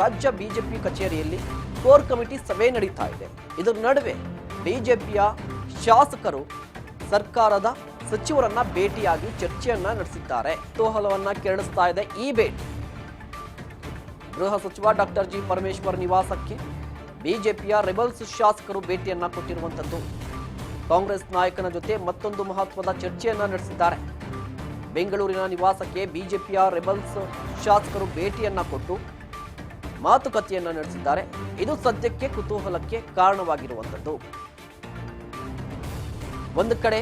ರಾಜ್ಯ ಬಿಜೆಪಿ ಕಚೇರಿಯಲ್ಲಿ core committee ಸಭೆ ನಡೀತಾ ಇದೆ. ಇದರ ನಡುವೆ ಬಿಜೆಪಿಯ ಶಾಸಕರು ಸರ್ಕಾರದ ಸಚಿವರನ್ನ ಭೇಟಿಯಾಗಿ ಚರ್ಚೆಯನ್ನ ನಡೆಸಿದ್ದಾರೆ. ಕುತೂಹಲವನ್ನ ಕೆರಳಿಸ್ತಾ ಇದೆ ಈ ಭೇಟಿ. ಗೃಹ ಸಚಿವ ಡಾಕ್ಟರ್ ಜಿ ಪರಮೇಶ್ವರ್ ನಿವಾಸಕ್ಕೆ ಬಿಜೆಪಿಯ ರೆಬಲ್ಸ್ ಶಾಸಕರು ಭೇಟಿಯನ್ನ ಕೊಟ್ಟಿರುವಂತದ್ದು ಕಾಂಗ್ರೆಸ್ ನಾಯಕನ ಜೊತೆ ಮತ್ತೊಂದು ಮಹತ್ವದ ಚರ್ಚೆಯನ್ನ ನಡೆಸಿದ್ದಾರೆ. ಬೆಂಗಳೂರಿನ ನಿವಾಸಕ್ಕೆ ಬಿಜೆಪಿಯ ರೆಬಲ್ಸ್ ಶಾಸಕರು ಭೇಟಿಯನ್ನ ಕೊಟ್ಟು ಮಾತುಕತೆಯನ್ನ ನಡೆಸಿದ್ದಾರೆ. ಇದು ಸದ್ಯಕ್ಕೆ ಕುತೂಹಲಕ್ಕೆ ಕಾರಣವಾಗಿರುವಂಥದ್ದು. ಒಂದು ಕಡೆ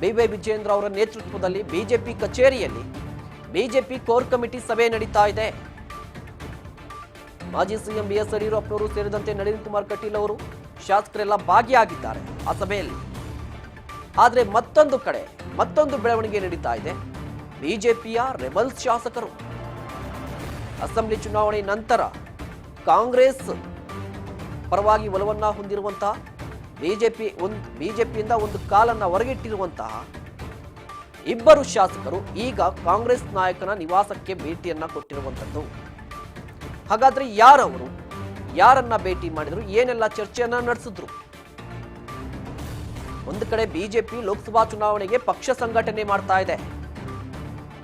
ಬಿವೈ ವಿಜೇಂದ್ರ ಅವರ ನೇತೃತ್ವದಲ್ಲಿ ಬಿಜೆಪಿ ಕಚೇರಿಯಲ್ಲಿ ಬಿಜೆಪಿ ಕೋರ್ ಕಮಿಟಿ ಸಭೆ ನಡೀತಾ ಇದೆ. ಮಾಜಿ ಸಿಎಂ ಬಿ ಎಸ್ ಯಡಿಯೂರಪ್ಪನವರು ಸೇರಿದಂತೆ ನಳಿನ್ ಕುಮಾರ್ ಕಟೀಲ್ ಅವರು ಶಾಸಕರೆಲ್ಲ ಭಾಗಿಯಾಗಿದ್ದಾರೆ ಆ ಸಭೆಯಲ್ಲಿ. ಆದರೆ ಮತ್ತೊಂದು ಕಡೆ ಮತ್ತೊಂದು ಬೆಳವಣಿಗೆ ನಡೀತಾ ಇದೆ. ಬಿಜೆಪಿಯ ರೆಬಲ್ಸ್ ಶಾಸಕರು. ಅಸೆಂಬ್ಲಿ ಚುನಾವಣೆ ನಂತರ ಕಾಂಗ್ರೆಸ್ ಪರವಾಗಿ ಒಲವನ್ನ ಹೊಂದಿರುವಂತಹ ಬಿಜೆಪಿ ಒಂದು ಬಿಜೆಪಿಯಿಂದ ಒಂದು ಕಾಲನ್ನ ಹೊರಗಿಟ್ಟಿರುವಂತಹ ಇಬ್ಬರು ಶಾಸಕರು ಈಗ ಕಾಂಗ್ರೆಸ್ ನಾಯಕನ ನಿವಾಸಕ್ಕೆ ಭೇಟಿಯನ್ನ ಕೊಟ್ಟಿರುವಂಥದ್ದು ಹಾಗಾದ್ರೆ ಯಾರವರು, ಯಾರನ್ನ ಭೇಟಿ ಮಾಡಿದ್ರು, ಏನೆಲ್ಲ ಚರ್ಚೆಯನ್ನ ನಡೆಸಿದ್ರು? ಒಂದು ಕಡೆ ಬಿಜೆಪಿ ಲೋಕಸಭಾ ಚುನಾವಣೆಗೆ ಪಕ್ಷ ಸಂಘಟನೆ ಮಾಡ್ತಾ ಇದೆ.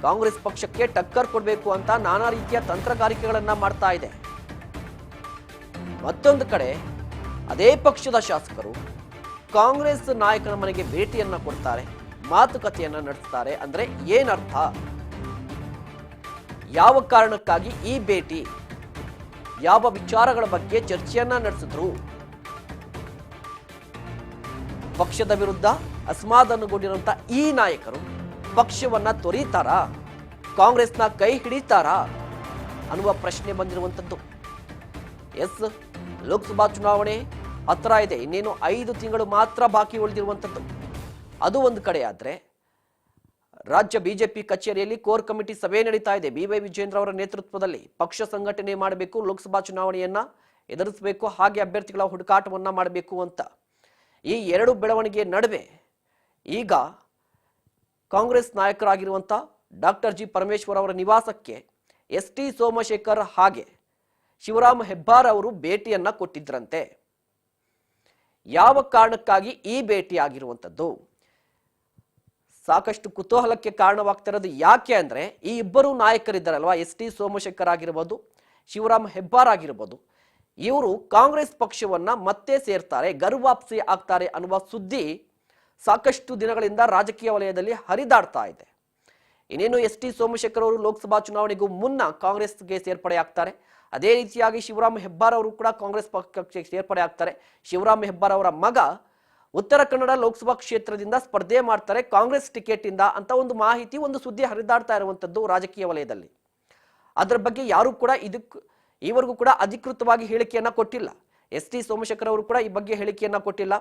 ಕಾಂಗ್ರೆಸ್ ಪಕ್ಷಕ್ಕೆ ಟಕ್ಕರ್ ಕೊಡಬೇಕು ಅಂತ ನಾನಾ ರೀತಿಯ ತಂತ್ರಗಾರಿಕೆಗಳನ್ನ ಮಾಡ್ತಾ ಇದೆ. ಮತ್ತೊಂದು ಕಡೆ, ಅದೇ ಪಕ್ಷದ ಶಾಸಕರು ಕಾಂಗ್ರೆಸ್ ನಾಯಕನ ಮನೆಗೆ ಭೇಟಿಯನ್ನ ಕೊಡ್ತಾರೆ, ಮಾತುಕತೆಯನ್ನ ನಡೆಸ್ತಾರೆ ಅಂದ್ರೆ ಏನರ್ಥ? ಯಾವ ಕಾರಣಕ್ಕಾಗಿ ಈ ಭೇಟಿ? ಯಾವ ವಿಚಾರಗಳ ಬಗ್ಗೆ ಚರ್ಚೆಯನ್ನ ನಡೆಸಿದ್ರು? ಪಕ್ಷದ ವಿರುದ್ಧ ಅಸಮಾಧಾನಗೊಂಡಿರುವಂತಹ ಈ ನಾಯಕರು ಪಕ್ಷವನ್ನ ತೊರೀತಾರಾ? ಕಾಂಗ್ರೆಸ್ನ ಕೈ ಹಿಡಿತಾರಾ? ಅನ್ನುವ ಪ್ರಶ್ನೆ ಬಂದಿರುವಂಥದ್ದು ಎಸ್. ಲೋಕಸಭಾ ಚುನಾವಣೆ ಹತ್ರ ಇದೆ. ಇನ್ನೇನು ಐದು ತಿಂಗಳು ಮಾತ್ರ ಬಾಕಿ ಉಳಿದಿರುವಂಥದ್ದು. ಅದು ಒಂದು ಕಡೆ ಆದರೆ ರಾಜ್ಯ ಬಿಜೆಪಿ ಕಚೇರಿಯಲ್ಲಿ ಕೋರ್ ಕಮಿಟಿ ಸಭೆ ನಡೀತಾ ಇದೆ. ಬಿ ವೈ ವಿಜೇಂದ್ರ ಅವರ ನೇತೃತ್ವದಲ್ಲಿ ಪಕ್ಷ ಸಂಘಟನೆ ಮಾಡಬೇಕು, ಲೋಕಸಭಾ ಚುನಾವಣೆಯನ್ನ ಎದುರಿಸಬೇಕು, ಹಾಗೆ ಅಭ್ಯರ್ಥಿಗಳ ಹುಡುಕಾಟವನ್ನ ಮಾಡಬೇಕು ಅಂತ. ಈ ಎರಡು ಬೆಳವಣಿಗೆ ನಡುವೆ ಈಗ ಕಾಂಗ್ರೆಸ್ ನಾಯಕರಾಗಿರುವಂಥ ಡಾಕ್ಟರ್ ಜಿ ಪರಮೇಶ್ವರ್ ಅವರ ನಿವಾಸಕ್ಕೆ ಎಸ್ ಟಿ ಸೋಮಶೇಖರ್ ಹಾಗೆ ಶಿವರಾಮ ಹೆಬ್ಬಾರ್ ಅವರು ಭೇಟಿಯನ್ನ ಕೊಟ್ಟಿದ್ರಂತೆ. ಯಾವ ಕಾರಣಕ್ಕಾಗಿ ಈ ಭೇಟಿ ಆಗಿರುವಂಥದ್ದು ಸಾಕಷ್ಟು ಕುತೂಹಲಕ್ಕೆ ಕಾರಣವಾಗ್ತಿರೋದು ಯಾಕೆ ಅಂದ್ರೆ, ಈ ಇಬ್ಬರು ನಾಯಕರಿದ್ದಾರಲ್ವಾ? ಎಸ್ ಟಿ ಸೋಮಶೇಖರ್ ಆಗಿರ್ಬೋದು, ಶಿವರಾಮ್ ಹೆಬ್ಬಾರ್ ಆಗಿರ್ಬೋದು, ಇವರು ಕಾಂಗ್ರೆಸ್ ಪಕ್ಷವನ್ನ ಮತ್ತೆ ಸೇರ್ತಾರೆ ಗರ್ವಾಪ್ಸಿ ಆಗ್ತಾರೆ ಅನ್ನುವ ಸುದ್ದಿ ಸಾಕಷ್ಟು ದಿನಗಳಿಂದ ರಾಜಕೀಯ ವಲಯದಲ್ಲಿ ಹರಿದಾಡ್ತಾ ಇದೆ. ಇನ್ನೇನು ಎಸ್ ಟಿ ಸೋಮಶೇಖರ್ ಅವರು ಲೋಕಸಭಾ ಚುನಾವಣೆಗೂ ಮುನ್ನ ಕಾಂಗ್ರೆಸ್ಗೆ ಸೇರ್ಪಡೆ ಆಗ್ತಾರೆ ಅದೇ ರೀತಿಯಾಗಿ ಶಿವರಾಮ್ ಹೆಬ್ಬಾರ್ ಅವರು ಕೂಡ ಕಾಂಗ್ರೆಸ್ ಪಕ್ಷಕ್ಕೆ ಸೇರ್ಪಡೆ ಆಗ್ತಾರೆ. ಶಿವರಾಮ್ ಹೆಬ್ಬಾರ್ ಅವರ ಮಗ ಉತ್ತರ ಕನ್ನಡ ಲೋಕಸಭಾ ಕ್ಷೇತ್ರದಿಂದ ಸ್ಪರ್ಧೆ ಮಾಡ್ತಾರೆ ಕಾಂಗ್ರೆಸ್ ಟಿಕೆಟ್ ಇಂದ ಅಂತ ಒಂದು ಮಾಹಿತಿ, ಒಂದು ಸುದ್ದಿ ಹರಿದಾಡ್ತಾ ಇರುವಂತದ್ದು ರಾಜಕೀಯ ವಲಯದಲ್ಲಿ. ಅದರ ಬಗ್ಗೆ ಯಾರು ಕೂಡ ಇದಕ್ಕೆ ಈವರೆಗೂ ಕೂಡ ಅಧಿಕೃತವಾಗಿ ಹೇಳಿಕೆಯನ್ನ ಕೊಟ್ಟಿಲ್ಲ. ಎಸ್ ಟಿ ಸೋಮಶೇಖರ್ ಅವರು ಕೂಡ ಈ ಬಗ್ಗೆ ಹೇಳಿಕೆಯನ್ನ ಕೊಟ್ಟಿಲ್ಲ.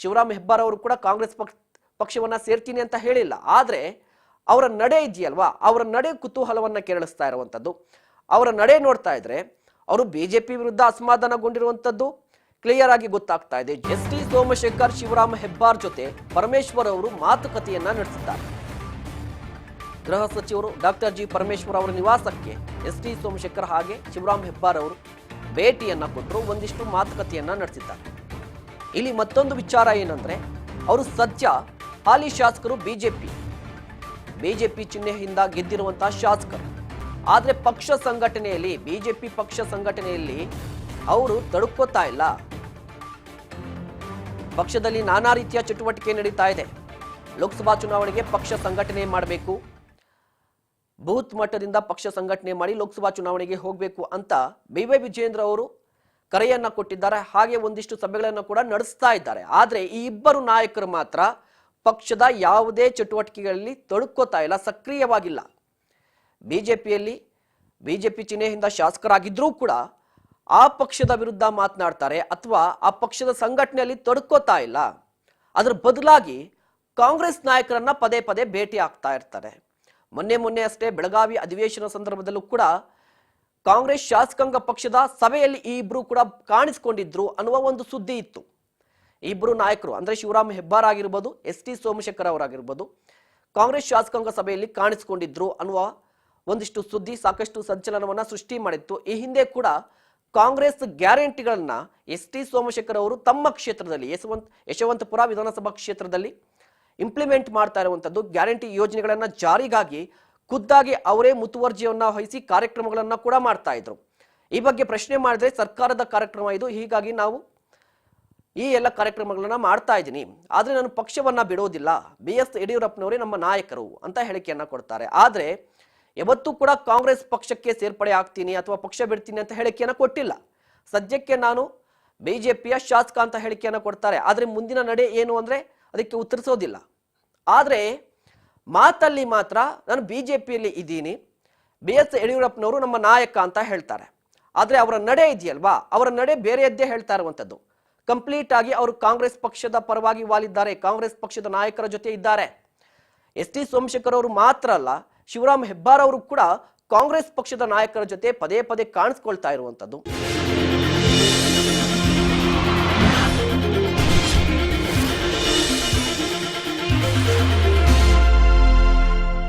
ಶಿವರಾಮ್ ಹೆಬ್ಬಾರ್ ಅವರು ಕೂಡ ಕಾಂಗ್ರೆಸ್ ಪಕ್ಷ, ಪಕ್ಷವನ್ನ ಸೇರ್ತೀನಿ ಅಂತ ಹೇಳಿಲ್ಲ. ಆದ್ರೆ ಅವರ ನಡೆ ಇದೆಯಲ್ವಾ? ಅವರ ನಡೆ ಕುತೂಹಲವನ್ನ ಕೆರಳಿಸ್ತಾ ಇರುವಂತದ್ದು ಅವರ ನಡೆ ನೋಡ್ತಾ ಇದ್ರೆ ಅವರು ಬಿಜೆಪಿ ವಿರುದ್ಧ ಅಸಮಾಧಾನಗೊಂಡಿರುವಂತದ್ದು ಕ್ಲಿಯರ್ ಆಗಿ ಗೊತ್ತಾಗ್ತಾ ಇದೆ. ಎಸ್ ಟಿ ಸೋಮಶೇಖರ್, ಶಿವರಾಮ ಹೆಬ್ಬಾರ್ ಜೊತೆ ಪರಮೇಶ್ವರ್ ಅವರು ಮಾತುಕತೆಯನ್ನ ನಡೆಸಿದ್ದಾರೆ. ಗೃಹ ಸಚಿವರು ಡಾಕ್ಟರ್ ಜಿ ಪರಮೇಶ್ವರ್ ಅವರ ನಿವಾಸಕ್ಕೆ ಎಸ್ ಟಿ ಸೋಮಶೇಖರ್ ಹಾಗೆ ಶಿವರಾಮ್ ಹೆಬ್ಬಾರ್ ಅವರು ಭೇಟಿಯನ್ನ ಕೊಟ್ಟರು ಒಂದಿಷ್ಟು ಮಾತುಕತೆಯನ್ನ ನಡೆಸಿದ್ದಾರೆ. ಇಲ್ಲಿ ಮತ್ತೊಂದು ವಿಚಾರ ಏನಂದ್ರೆ, ಅವರು ಸದ್ಯ ಹಾಲಿ ಶಾಸಕರು ಬಿಜೆಪಿ. ಬಿಜೆಪಿ ಚಿಹ್ನೆಯಿಂದ ಗೆದ್ದಿರುವಂತಹ ಶಾಸಕರು. ಆದ್ರೆ ಪಕ್ಷ ಸಂಘಟನೆಯಲ್ಲಿ, ಬಿಜೆಪಿ ಪಕ್ಷ ಸಂಘಟನೆಯಲ್ಲಿ ಅವರು ತಡುಕೋತಾ ಇಲ್ಲ. ಪಕ್ಷದಲ್ಲಿ ನಾನಾ ರೀತಿಯ ಚಟುವಟಿಕೆ ನಡೀತಾ ಇದೆ. ಲೋಕಸಭಾ ಚುನಾವಣೆಗೆ ಪಕ್ಷ ಸಂಘಟನೆ ಮಾಡಬೇಕು. ಬೂತ್ ಮಟ್ಟದಿಂದ ಪಕ್ಷ ಸಂಘಟನೆ ಮಾಡಿ ಲೋಕಸಭಾ ಚುನಾವಣೆಗೆ ಹೋಗಬೇಕು ಅಂತ ಬಿ ವೈ ವಿಜೇಂದ್ರ ಅವರು ಕರೆಯನ್ನ ಕೊಟ್ಟಿದ್ದಾರೆ. ಹಾಗೆ ಒಂದಿಷ್ಟು ಸಭೆಗಳನ್ನು ಕೂಡ ನಡೆಸ್ತಾ ಇದ್ದಾರೆ. ಆದರೆ ಈ ಇಬ್ಬರು ನಾಯಕರು ಮಾತ್ರ ಪಕ್ಷದ ಯಾವುದೇ ಚಟುವಟಿಕೆಗಳಲ್ಲಿ ತೊಡಕೋತಾ ಇಲ್ಲ, ಸಕ್ರಿಯವಾಗಿಲ್ಲ. ಬಿಜೆಪಿಯಲ್ಲಿ ಬಿಜೆಪಿ ಚಿಹ್ನೆಯಿಂದ ಶಾಸಕರಾಗಿದ್ದರೂ ಕೂಡ ಆ ಪಕ್ಷದ ವಿರುದ್ಧ ಮಾತನಾಡ್ತಾರೆ ಅಥವಾ ಆ ಪಕ್ಷದ ಸಂಘಟನೆಯಲ್ಲಿ ತೊಡಕೋತಾ ಇಲ್ಲ. ಅದರ ಬದಲಾಗಿ ಕಾಂಗ್ರೆಸ್ ನಾಯಕರನ್ನ ಪದೇ ಪದೇ ಭೇಟಿ ಆಗ್ತಾ ಇರ್ತಾರೆ. ಮೊನ್ನೆ ಮೊನ್ನೆ ಅಷ್ಟೇ ಬೆಳಗಾವಿ ಅಧಿವೇಶನ ಸಂದರ್ಭದಲ್ಲೂ ಕೂಡ ಕಾಂಗ್ರೆಸ್ ಶಾಸಕಾಂಗ ಪಕ್ಷದ ಸಭೆಯಲ್ಲಿ ಈ ಇಬ್ರು ಕೂಡ ಕಾಣಿಸ್ಕೊಂಡಿದ್ರು ಅನ್ನುವ ಒಂದು ಸುದ್ದಿ ಇತ್ತು. ಇಬ್ಬರು ನಾಯಕರು ಅಂದ್ರೆ ಶಿವರಾಮ್ ಹೆಬ್ಬಾರ್ ಆಗಿರ್ಬೋದು, ಎಸ್ ಟಿ ಸೋಮಶೇಖರ್ ಅವರಾಗಿರ್ಬೋದು, ಕಾಂಗ್ರೆಸ್ ಶಾಸಕಾಂಗ ಸಭೆಯಲ್ಲಿ ಕಾಣಿಸಿಕೊಂಡಿದ್ರು ಅನ್ನುವ ಒಂದಿಷ್ಟು ಸುದ್ದಿ ಸಾಕಷ್ಟು ಸಂಚಲನವನ್ನ ಸೃಷ್ಟಿ ಮಾಡಿತ್ತು. ಈ ಹಿಂದೆ ಕೂಡ ಕಾಂಗ್ರೆಸ್ ಗ್ಯಾರಂಟಿಗಳನ್ನ ಎಸ್ ಟಿ ಸೋಮಶೇಖರ್ ಅವರು ತಮ್ಮ ಕ್ಷೇತ್ರದಲ್ಲಿ, ಯಶವಂತ್, ಯಶವಂತಪುರ ವಿಧಾನಸಭಾ ಕ್ಷೇತ್ರದಲ್ಲಿ ಇಂಪ್ಲಿಮೆಂಟ್ ಮಾಡ್ತಾ ಇರುವಂಥದ್ದು ಗ್ಯಾರಂಟಿ ಯೋಜನೆಗಳನ್ನ ಜಾರಿಗಾಗಿ ಖುದ್ದಾಗಿ ಅವರೇ ಮುತುವರ್ಜಿಯನ್ನ ವಹಿಸಿ ಕಾರ್ಯಕ್ರಮಗಳನ್ನ ಕೂಡ ಮಾಡ್ತಾ ಇದ್ರು. ಈ ಬಗ್ಗೆ ಪ್ರಶ್ನೆ ಮಾಡಿದ್ರೆ ಸರ್ಕಾರದ ಕಾರ್ಯಕ್ರಮ ಇದು. ಹೀಗಾಗಿ ನಾವು ಈ ಎಲ್ಲ ಕಾರ್ಯಕ್ರಮಗಳನ್ನ ಮಾಡ್ತಾ ಇದ್ದೀನಿ. ಆದರೆ ನಾನು ಪಕ್ಷವನ್ನ ಬಿಡೋದಿಲ್ಲ. ಬಿ ಎಸ್ ಯಡಿಯೂರಪ್ಪನವರೇ ನಮ್ಮ ನಾಯಕರು ಅಂತ ಹೇಳಿಕೆಯನ್ನ ಕೊಡ್ತಾರೆ. ಆದ್ರೆ ಯಾವತ್ತೂ ಕೂಡ ಕಾಂಗ್ರೆಸ್ ಪಕ್ಷಕ್ಕೆ ಸೇರ್ಪಡೆ ಆಗ್ತೀನಿ ಅಥವಾ ಪಕ್ಷ ಬಿಡ್ತೀನಿ ಅಂತ ಹೇಳಿಕೆಯನ್ನು ಕೊಟ್ಟಿಲ್ಲ. ಸದ್ಯಕ್ಕೆ ನಾನು ಬಿಜೆಪಿಯ ಶಾಸಕ ಅಂತ ಹೇಳಿಕೆಯನ್ನು ಕೊಡ್ತಾರೆ. ಆದರೆ ಮುಂದಿನ ನಡೆ ಏನು ಅಂದರೆ ಅದಕ್ಕೆ ಉತ್ತರಿಸೋದಿಲ್ಲ. ಆದರೆ ಮಾತಲ್ಲಿ ಮಾತ್ರ ನಾನು ಬಿ ಜೆ ಪಿಯಲ್ಲಿ ಇದ್ದೀನಿ. ಬಿ ಎಸ್ ಯಡಿಯೂರಪ್ಪನವರು ನಮ್ಮ ನಾಯಕ ಅಂತ ಹೇಳ್ತಾರೆ. ಆದರೆ ಅವರ ನಡೆ ಇದೆಯಲ್ವಾ? ಅವರ ನಡೆ ಬೇರೆಯದ್ದೇ ಹೇಳ್ತಾ ಇರುವಂಥದ್ದು ಕಂಪ್ಲೀಟ್ ಆಗಿ ಅವರು ಕಾಂಗ್ರೆಸ್ ಪಕ್ಷದ ಪರವಾಗಿ ವಾಲಿದ್ದಾರೆ. ಕಾಂಗ್ರೆಸ್ ಪಕ್ಷದ ನಾಯಕರ ಜೊತೆ ಇದ್ದಾರೆ. ಎಸ್ ಟಿ ಸೋಮಶೇಖರ್ ಅವರು ಮಾತ್ರ ಅಲ್ಲ ಶಿವರಾಮ್ ಹೆಬ್ಬಾರ್ ಅವರು ಕೂಡ ಕಾಂಗ್ರೆಸ್ ಪಕ್ಷದ ನಾಯಕರ ಜೊತೆ ಪದೇ ಪದೇ ಕಾಣಿಸ್ಕೊಳ್ತಾ ಇರುವಂಥದ್ದು